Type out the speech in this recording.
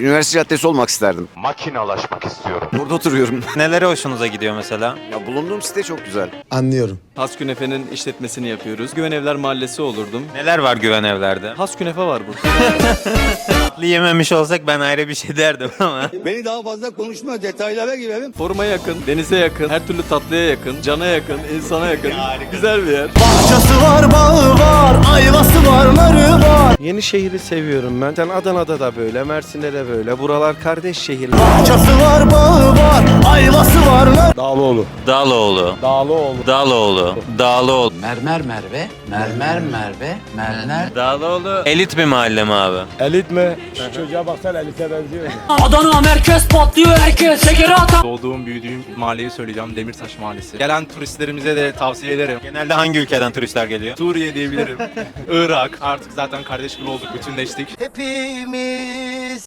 Üniversite caddesi olmak isterdim. Makinalaşmak istiyorum. Burada oturuyorum. Neleri hoşunuza gidiyor mesela? ya bulunduğum site çok güzel. Anlıyorum. Has Künefe'nin işletmesini yapıyoruz. Güven Evler Mahallesi olurdum. Neler var güven evlerde? Has Künefe var burada. Tatlı yememiş olsak ben ayrı bir şey derdim ama. Beni daha fazla konuşma detaylara girelim. Foruma yakın, denize yakın, her türlü tatlıya yakın, cana yakın, insana yakın. Güzel bir yer. Bahçesi var, bağı Yeni şehri seviyorum ben. Sen Adana'da da böyle, Mersin'de de böyle. Buralar kardeş şehirler. Bahçesi var, bağı var, ayvası var, Dağlıoğlu. Dağlıoğlu. Dağlıoğlu. Dağlıoğlu. Dağlıoğlu. Mermer Merve, mermer Merve, mermer. Dağlıoğlu. Elit bir mahalle mi abi? Elit mi? Şu çocuğa baksan elite benziyor. Adana merkez patlıyor herkes şekeri atar. Doğduğum, büyüdüğüm mahalleyi söyleyeceğim. Demirtaş Mahallesi. Gelen turistlerimize de tavsiye ederim. Genelde hangi ülkeden turistler geliyor? Suriye diyebilirim. Irak. Artık zaten kardeş gibi olduk, bütünleştik. Hepimiz